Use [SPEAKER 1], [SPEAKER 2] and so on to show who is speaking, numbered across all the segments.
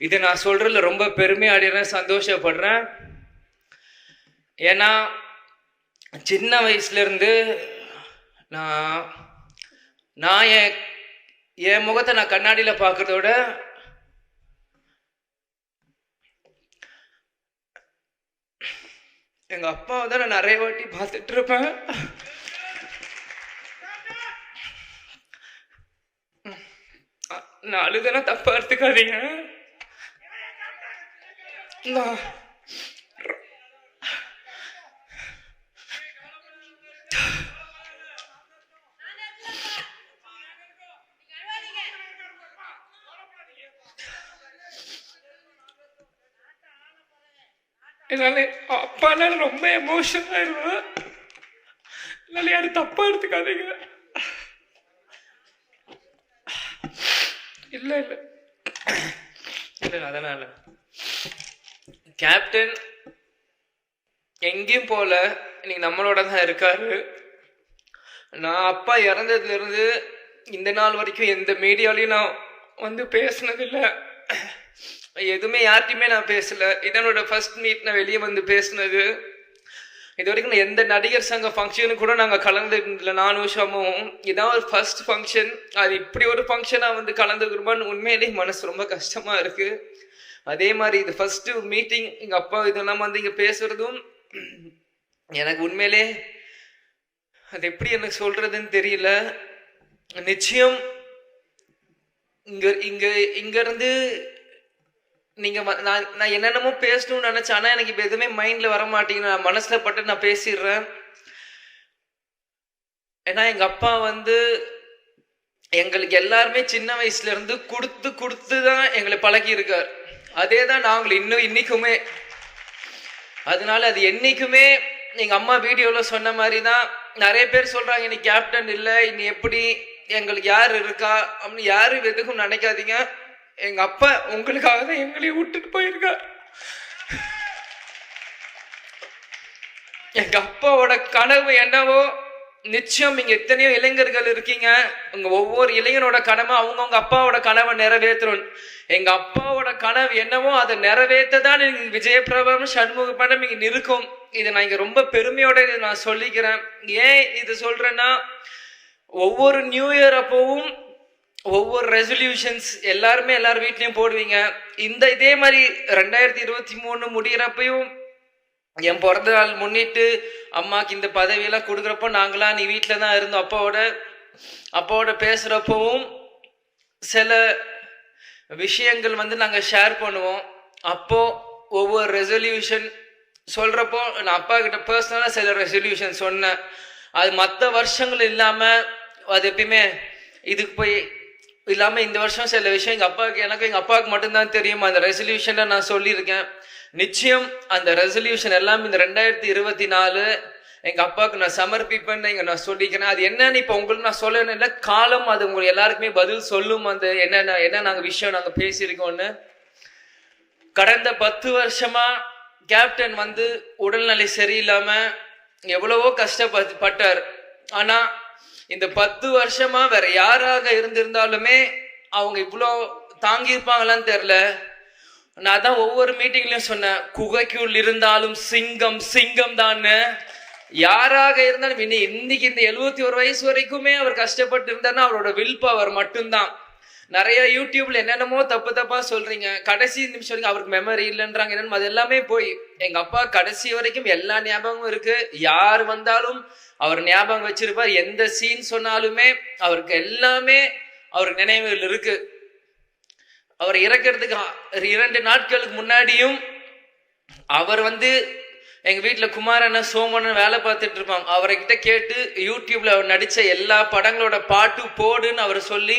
[SPEAKER 1] இதை நான் சொல்றதுல ரொம்ப பெருமை அடைகிறேன் சந்தோஷப்படுறேன். ஏன்னா சின்ன வயசுலேருந்து நான் நான் என் என் முகத்தை நான் கண்ணாடியில் பார்க்குறதோட விட அப்பாவை தான் நான் நிறைய வாட்டி பார்த்துட்டு இருப்பேன் நான் அழுதெல்லாம் தப்பா எடுத்துக்காதீங்க. என்னால அப்பானால ரொம்ப எமோஷன் ஆயிடுவேன் என்னால யாரும் தப்பா எடுத்துக்காதீங்க. இல்ல இல்ல. இல்ல அதனால கேப்டன் எங்கேயும் போல இன்னைக்கு நம்மளோட தான் இருக்காரு. நான் அப்பா இறந்ததுலேருந்து இந்த நாள் வரைக்கும் எந்த மீடியாலையும் நான் வந்து பேசினதில்லை. எதுவுமே யார்கிட்டையுமே நான் பேசல. இதனோட ஃபர்ஸ்ட் மீட் நான் வெளியே வந்து பேசினது. இது வரைக்கும் நான் எந்த நடிகர் சங்க ஃபங்க்ஷனும் கூட நாங்கள் கலந்துருந்தில்ல நானும் ஷமும். இதான் ஒரு ஃபர்ஸ்ட் ஃபங்க்ஷன் அது இப்படி ஒரு ஃபங்க்ஷனாக வந்து கலந்துக்கிறோமான்னு உண்மையிலேயே மனசு ரொம்ப கஷ்டமாக இருக்குது அதே மாதிரி இது ஃபர்ஸ்ட் மீட்டிங் எங்கள் அப்பா இதெல்லாம் வந்து இங்கே பேசுறதும் எனக்கு உண்மையிலே அது எப்படி எனக்கு சொல்றதுன்னு தெரியல. நிச்சயம் இங்க இங்க இங்க இருந்து நீங்க ம- நான் நான் என்னென்னமோ பேசணும்னு நினைச்சேன். ஆனா எனக்கு இப்ப எதுவுமே மைண்ட்ல வர மாட்டேங்குது நான் மனசுல பட்டு நான் பேசிடுறேன். ஏன்னா எங்க அப்பா வந்து எங்களுக்கு எல்லாருமே சின்ன வயசுல இருந்து கொடுத்து கொடுத்து தான் எங்களை பழகி இருக்கார் அதே தான் நாங்கள் இன்னும் இன்னைக்குமே. அதனால அது என்னைக்குமே எங்க அம்மா வீடியோல சொன்ன மாதிரி தான் நிறைய பேர் சொல்றாங்க இனி கேப்டன் இல்லை இனி எப்படி எங்களுக்கு யார் இருக்கா? அப்படின்னு யாரும் எதுக்கும் நினைக்காதீங்க. எங்க அப்பா உங்களுக்காக தான் எங்களையும் விட்டுட்டு போயிருக்கார். எங்க அப்பாவோட கனவு என்னவோ நிச்சயம் இங்க எத்தனையோ இளைஞர்கள் இருக்கீங்க. உங்க ஒவ்வொரு இளைஞனோட கனவு அவங்கவுங்க அப்பாவோட கனவை நிறைவேற்றணும். எங்க அப்பாவோட கனவு என்னவோ அதை நிறைவேற்ற தான் விஜயபிரபம் சண்முக படம் இங்க நிற்கும். இதை நான் இங்க ரொம்ப பெருமையோட இதை நான் சொல்லிக்கிறேன். ஏன் இது சொல்றேன்னா ஒவ்வொரு நியூ இயர் அப்போவும் ஒவ்வொரு ரெசல்யூஷன்ஸ் எல்லாருமே எல்லார் வீட்லயும் போடுவீங்க. இந்த இதே மாதிரி ரெண்டாயிரத்தி இருபத்தி மூணு முடியிறப்பையும் என் பிறந்த நாள் முன்னிட்டு அம்மாக்கு இந்த பதவியெல்லாம் கொடுக்குறப்போ நாங்களாம் நீ வீட்டில் தான் இருந்தோம். அப்பாவோட அப்பாவோட பேசுகிறப்பவும் சில விஷயங்கள் வந்து நாங்கள் ஷேர் பண்ணுவோம். அப்போ ஒவ்வொரு ரெசல்யூஷன் சொல்கிறப்போ நான் அப்பா கிட்ட பர்சனலாக சில ரெசல்யூஷன் சொன்னேன். அது மற்ற வருஷங்கள் இல்லாமல் அது எப்பயுமே இதுக்கு போய் இல்லாமல் இந்த வருஷம் சில விஷயம் எங்கள் அப்பாவுக்கு எனக்கு எங்கள் அப்பாவுக்கு மட்டும்தான் தெரியும்? அந்த ரெசல்யூஷனில் நான் சொல்லியிருக்கேன். நிச்சயம் அந்த ரெசல்யூஷன் எல்லாம் இந்த ரெண்டாயிரத்தி இருபத்தி நாலு எங்கள் அப்பாவுக்கு நான் சமர்ப்பிப்பேன்னு இங்கே நான் சொல்லிக்கிறேன். அது என்னன்னு இப்போ உங்களுக்கு நான் சொல்லணும் இல்லை காலம் அது உங்களுக்கு எல்லாருக்குமே பதில் சொல்லும். அந்த என்னென்ன என்ன நாங்கள் விஷயம் நாங்கள் பேசியிருக்கோம்னு. கடந்த பத்து வருஷமா கேப்டன் வந்து உடல்நிலை சரியில்லாமல் எவ்வளவோ கஷ்டப்பட்டார் ஆனால் இந்த பத்து வருஷமா வேற யாராக இருந்திருந்தாலுமே அவங்க இவ்வளோ தாங்கியிருப்பாங்களான்னு தெரில நான் தான் ஒவ்வொரு மீட்டிங்லையும் சொன்னேன் குகைக்குள் இருந்தாலும் சிங்கம் சிங்கம் தான்னு யாராக இருந்தாலும் இன்னைக்கு இந்த எழுபத்தி ஒரு வயசு வரைக்குமே அவர் கஷ்டப்பட்டு இருந்தாருன்னா அவரோட வில் பவர் மட்டும்தான். நிறைய யூடியூப்ல என்னென்னமோ தப்பு தப்பா சொல்றீங்க. கடைசி நிமிஷம் வரைக்கும் அவருக்கு மெமரி இல்லைன்றாங்க. என்னன்னு அது எல்லாமே போய் எங்க அப்பா கடைசி வரைக்கும் எல்லா ஞாபகமும் இருக்கு. யார் வந்தாலும் அவர் ஞாபகம் வச்சிருப்பார். எந்த சீன் சொன்னாலுமே அவருக்கு எல்லாமே அவருக்கு நினைவுகள் இருக்கு. அவர் இறக்கிறதுக்கு இரண்டு நாட்களுக்கு முன்னாடியும் அவர் வந்து எங்க வீட்டுல குமாரன சோமண்ணன் வேலை பார்த்துட்டு இருப்பாங்க. அவரை கிட்ட கேட்டு யூடியூப்ல அவர் நடிச்ச எல்லா படங்களோட பாட்டு போடுன்னு அவர் சொல்லி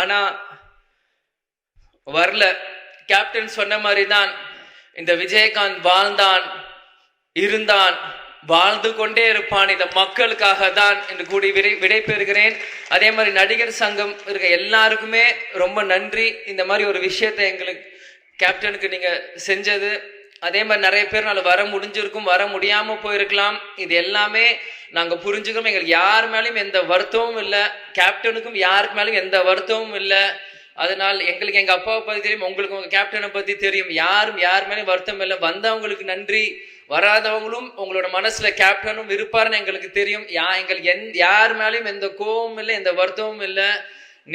[SPEAKER 1] ஆனால் வரல. கேப்டன் சொன்ன மாதிரி தான் இந்த விஜயகாந்த் வாழ்ந்தான் இருந்தான் வாழ்ந்து கொண்டே இருப்பான். இந்த மக்களுக்காக தான் என்று கூடி விடை விடைபெறுகிறேன் அதே மாதிரி நடிகர் சங்கம் இருக்க எல்லாருக்குமே ரொம்ப நன்றி. இந்த மாதிரி ஒரு விஷயத்தை எங்களுக்கு கேப்டனுக்கு நீங்க செஞ்சது. அதே மாதிரி நிறைய பேர்னால வர முடிஞ்சிருக்கும் வர முடியாம போயிருக்கலாம். இது எல்லாமே நாங்கள் புரிஞ்சுக்கிறோம் எங்களுக்கு யார் மேலேயும் எந்த வருத்தமும் இல்லை. கேப்டனுக்கும் யாருக்கு மேலேயும் எந்த வருத்தமும் இல்லை. அதனால் எங்களுக்கு எங்கள் அப்பாவை பற்றி தெரியும் உங்களுக்கு உங்கள் கேப்டனை பற்றி தெரியும். யாரும் யார் மேலேயும் வருத்தம் இல்லை. வந்தவங்களுக்கு நன்றி. வராதவங்களும் உங்களோட மனசில் கேப்டனும் இருப்பார்னு எங்களுக்கு தெரியும். யா எங்களுக்கு எந் யார் மேலேயும் எந்த கோபமும் இல்லை எந்த வருத்தமும் இல்லை.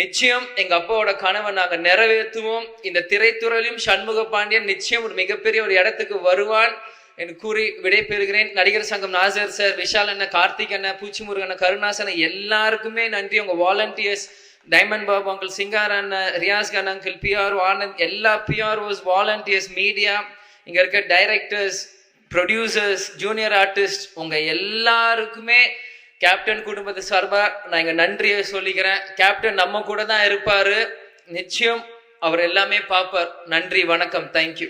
[SPEAKER 1] நிச்சயம் எங்க அப்பாவோட கனவை நாங்க நிறைவேற்றுவோம். இந்த திரைத்துறையிலும் சண்முக பாண்டியன் நிச்சயம் ஒரு மிகப்பெரிய ஒரு இடத்துக்கு வருவான். என்று கூறி விடைபெறுகிறேன். நடிகர் சங்கம் நாசர் சார் விஷால் அண்ணன் கார்த்திக் அண்ணன் பூச்சிமுருகன் அண்ணன் கருணாசன் எல்லாருக்குமே நன்றி. உங்கள் volunteers diamond Babu uncle Singar அண்ணன் ரியாஸ் கான் அங்கிள் பிஆர் ஆனந்த் எல்லா பிஆர்ஓஸ் வாலண்டியர்ஸ் மீடியா இங்கே இருக்க டைரக்டர்ஸ் ப்ரொடியூசர்ஸ் ஜூனியர் ஆர்டிஸ்ட் உங்கள் எல்லாருக்குமே கேப்டன் குடும்பத்து சார்பாக நான் இங்கே நன்றியை சொல்லிக்கிறேன். கேப்டன் நம்ம கூட தான் இருப்பார். நிச்சயம் அவர் எல்லாமே பார்ப்பார். நன்றி வணக்கம் தேங்க்யூ